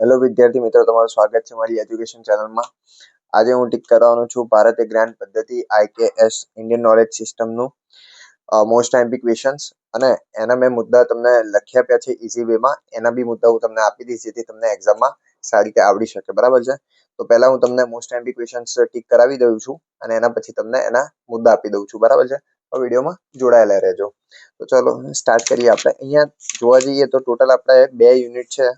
Hello વિદ્યાર્થી મિત્રો, તમારું સ્વાગત છે મારી એજ્યુકેશન ચેનલમાં આજે હું ટીક કરવાનો છું ભારતીય જ્ઞાન પદ્ધતિ આઈકેએસ ઇન્ડિયન નોલેજ સિસ્ટમનું મોસ્ટ એમ્પી ક્વેશ્ચન્સ અને એના મેં મુદ્દા તમને લખી આપ્યા છે ઇઝી વેમાં એના બી મુદ્દા હું તમને આપી દઈશ જેથી તમને એક્ઝામમાં સારી રીતે આવડી શકે. બરાબર છે? તો પહેલા હું તમને મોસ્ટ એમ્પી ક્વેશ્ચન્સ ટીક કરાવી દઉં છું અને એના પછી તમને એના મુદ્દા આપી દઉં છું. બરાબર છે? વિડીયોમાં જોડાયેલા રહેજો. તો ચલો સ્ટાર્ટ કરીએ આપણે. અહીંયા જોવા જઈએ તો ટોટલ આપણે બે યુનિટ છે.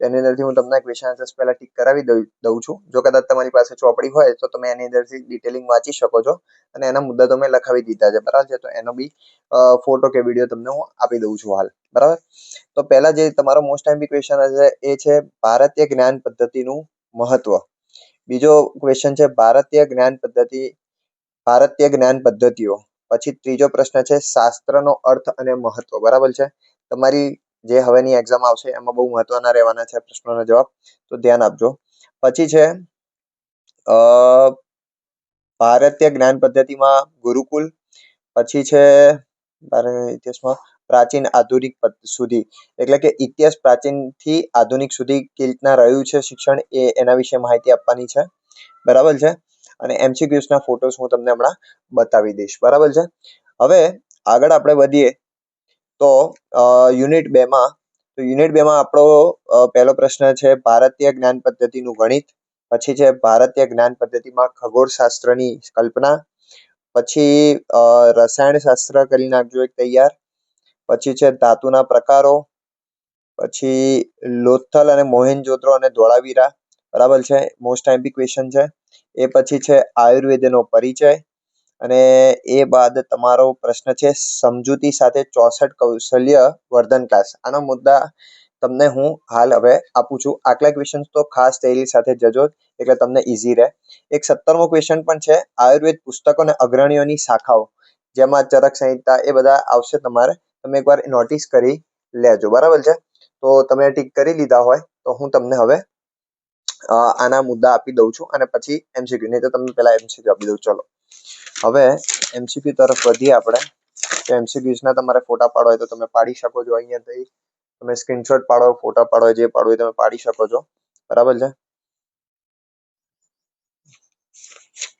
એની અંદરથી હું તમને ક્વેશ્ચન આન્સર્સ પહેલા ટીક કરાવી દઉં છું. જો કદાચ તમારી પાસે ચોપડી હોય, તો તમે એની અંદરથી ડિટેલિંગ વાંચી શકો છો અને એના મુદ્દા તમે લખાવી દીધા છે, બરાબર છે? તો એનો બી ફોટો કે વીડિયો તમને હું આપી દઉં છું હાલ, બરાબર? તો પહેલા જે તમારો મોસ્ટ ટાઈમ ક્વેશ્ચન હશે એ છે ભારતીય જ્ઞાન પદ્ધતિનું મહત્વ. બીજો ક્વેશ્ચન છે ભારતીય જ્ઞાન પદ્ધતિ, ભારતીય જ્ઞાન પદ્ધતિઓ. પછી ત્રીજો પ્રશ્ન છે શાસ્ત્રનો અર્થ અને મહત્વ, બરાબર છે? તમારી જે હવેની એક્ઝામ આવશે, એમાં બહુ મહત્વના રહેવાના છે પ્રશ્નોનો જવાબ. તો ધ્યાન આપજો. પછી છે ભારતીય જ્ઞાન પદ્ધતિમાં ગુરુકુલ, પછી છે ઇતિહાસમાં પ્રાચીન આધુનિક સુધી. એટલે કે ઇતિહાસ પ્રાચીનથી આધુનિક સુધી કેવી રીતના રહ્યું છે શિક્ષણ એ એના વિશે માહિતી આપવાની છે. બરાબર છે? અને એમસીક્યુઝ ના ફોટોસ હું તમને હમણાં બતાવી દઈશ. બરાબર છે? હવે આગળ આપણે વધીએ. તો યુનિટ બે માં, તો યુનિટ બે માં આપણો પહેલો પ્રશ્ન છે ભારતીય જ્ઞાન પદ્ધતિનું ગણિત, પછી છે ભારતીય જ્ઞાન પદ્ધતિમાં ખગોળશાસ્ત્રની કલ્પના, પછી રસાયણશાસ્ત્ર કરી નાખજો એક તૈયાર, પછી છે ધાતુના પ્રકારો, પછી લોથલ અને મોહેનજોતરો અને ધોળાવીરા, બરાબર છે? મોસ્ટ આઈમ્પી ક્વેશ્ચન છે. એ પછી છે આયુર્વેદનો પરિચય અને એ બાદ તમારો પ્રશ્ન છે સમજૂતી સાથે ચોસઠ કૌશલ્ય વર્ધન ક્લાસ આનો મુદ્દા તમને હું હાલ હવે આપું છું. આટલા ક્વેશ્ચન તો ખાસ તૈયારી સાથે જજો, એટલે તમને ઈઝી રહે. એક સત્તરમો ક્વેશ્ચન પણ છે, આયુર્વેદ પુસ્તકો અને અગ્રણીઓની શાખાઓ. જેમાં ચરક સંહિતા એ બધા આવશે તમારે. તમે એકવાર નોટિસ કરી લેજો. બરાબર છે? તો તમે ટીક કરી લીધા હોય, તો હું તમને હવે આના મુદ્દા આપી દઉં છું અને પછી એમસીક્યુ નહીં તો તમને પહેલા એમસીક્યુ આપી દઉં. ચલો. હવે એમસીક્યુ તરફ વધીએ આપણે. તો એમસીક્યુઝના તમારે ફોટા પાડો હોય તો તમે પાડી શકો છો અહીંયાથી તમે સ્ક્રીનશોટ પાડો, ફોટા પાડો, જે પાડો હોય તમે પાડી શકો છો. બરાબર છે?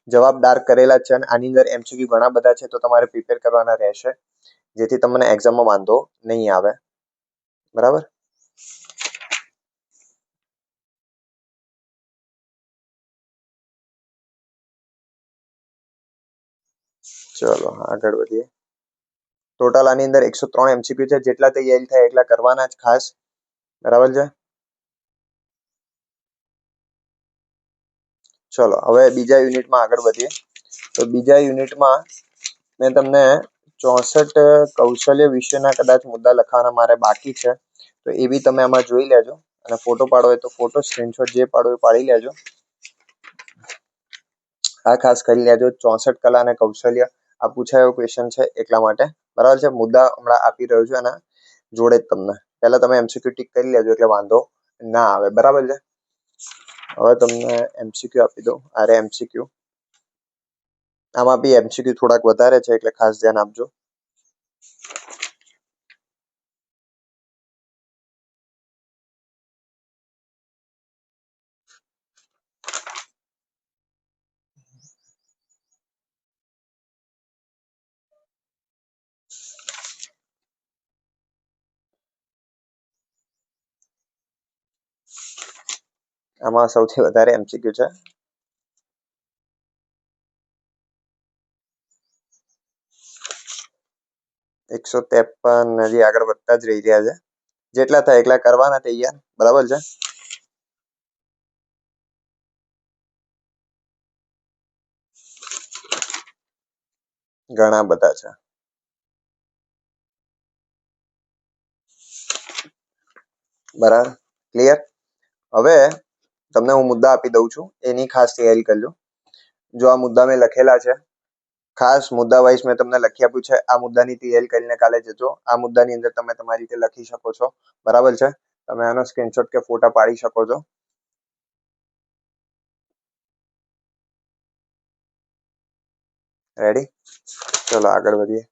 જવાબદાર કરેલા છે અને આની અંદર એમસીક્યુ ઘણા બધા છે તો તમારે પ્રિપેર કરવાના રહેશે. જેથી તમને એક્ઝામમાં વાંધો નહીં આવે. બરાબર? ચલો આગળ વધીએ. ટોટલ આની અંદર એકસો ત્રણ એમસીક્યુ છે. જેટલા તૈયારી થાય એટલા કરવાના જ ખાસ. બરાબર છે? ચલો, હવે બીજા યુનિટમાં આગળ વધીએ. તો બીજા યુનિટમાં મેં તમને ચોસઠ કૌશલ્ય વિશેના કદાચ મુદ્દા લખવાના મારે બાકી છે. તો એ બી તમે આમાં જોઈ લેજો. અને ફોટો પાડો હોય તો ફોટો સ્ક્રીનશોટ જે પાડો એ પાડી લેજો. આ ખાસ કરી લેજો. ચોસઠ કલા અને કૌશલ્ય. આ પૂછાયો ક્વેશ્ચન છે એટલા માટે. બરાબર છે? મુદ્દા હમણાં આપી રહ્યો છું એના જોડે જ તમને. પહેલા તમે એમસીક્યુ ટીક કરી લેજો એટલે વાંધો ના આવે. બરાબર છે? હવે તમને એમસીક્યુ આપી દો આરે એમસીક્યુ આમાં બી એમસીક્યુ થોડાક વધારે છે એટલે ખાસ ધ્યાન આપજો. આમાં સૌથી વધારે એમસીક્યુ છે. એકસો ત્રેપન હજી આગળ વધતા જ રહી રહ્યા છે. જેટલા થાય એટલા કરવાના તૈયાર. બરાબર છે? ઘણા બધા છે. બરાબર? ક્લિયર હવે તમને હું મુદ્દા આપી દઉં છું. એની ખાસ તૈયારી કરજો. જો આ મુદ્દા મેં લખેલા છે, ખાસ મુદ્દા વાઇઝ મેં તમને લખી આપ્યું છે. આ મુદ્દાની તૈયારી કરીને કાલે જજો. આ મુદ્દાની અંદર તમે તમારી રીતે લખી શકો છો. બરાબર છે? તમે આનો સ્ક્રીનશોટ કે ફોટા પાડી શકો છો. રેડી ચલો આગળ વધીએ.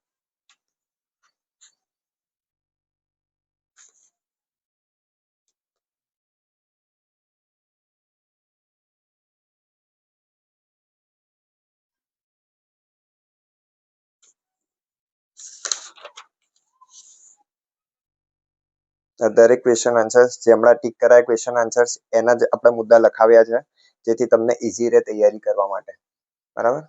દરેક ક્વેશ્ચન આન્સર્સ જેમણા ટીક કરાયા ક્વેશ્ચન આન્સર્સ એના જ આપણે મુદ્દા લખાવ્યા છે, જેથી તમને ઇઝી રહે તૈયારી કરવા માટે. બરાબર?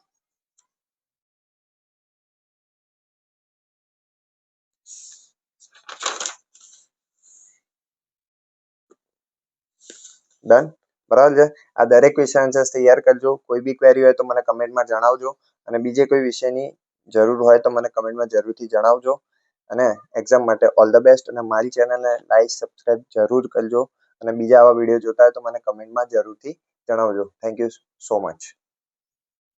ડન બરાબર છે? આ દરેક ક્વેશ્ચન આન્સર્સ તૈયાર કરજો. કોઈ બી ક્વેરી હોય તો મને કમેન્ટમાં જણાવજો. અને બીજે કોઈ વિષયની જરૂર હોય તો મને કમેન્ટમાં જરૂરથી જણાવજો. અને એક્ઝામ માટે ઓલ ધ બેસ્ટ અને મારી ચેનલને લાઈક સબસ્ક્રાઈબ જરૂર કરજો અને બીજા આવા વીડિયો જોતા હોય તો મને કમેન્ટમાં જરૂરથી જણાવજો. Thank you so much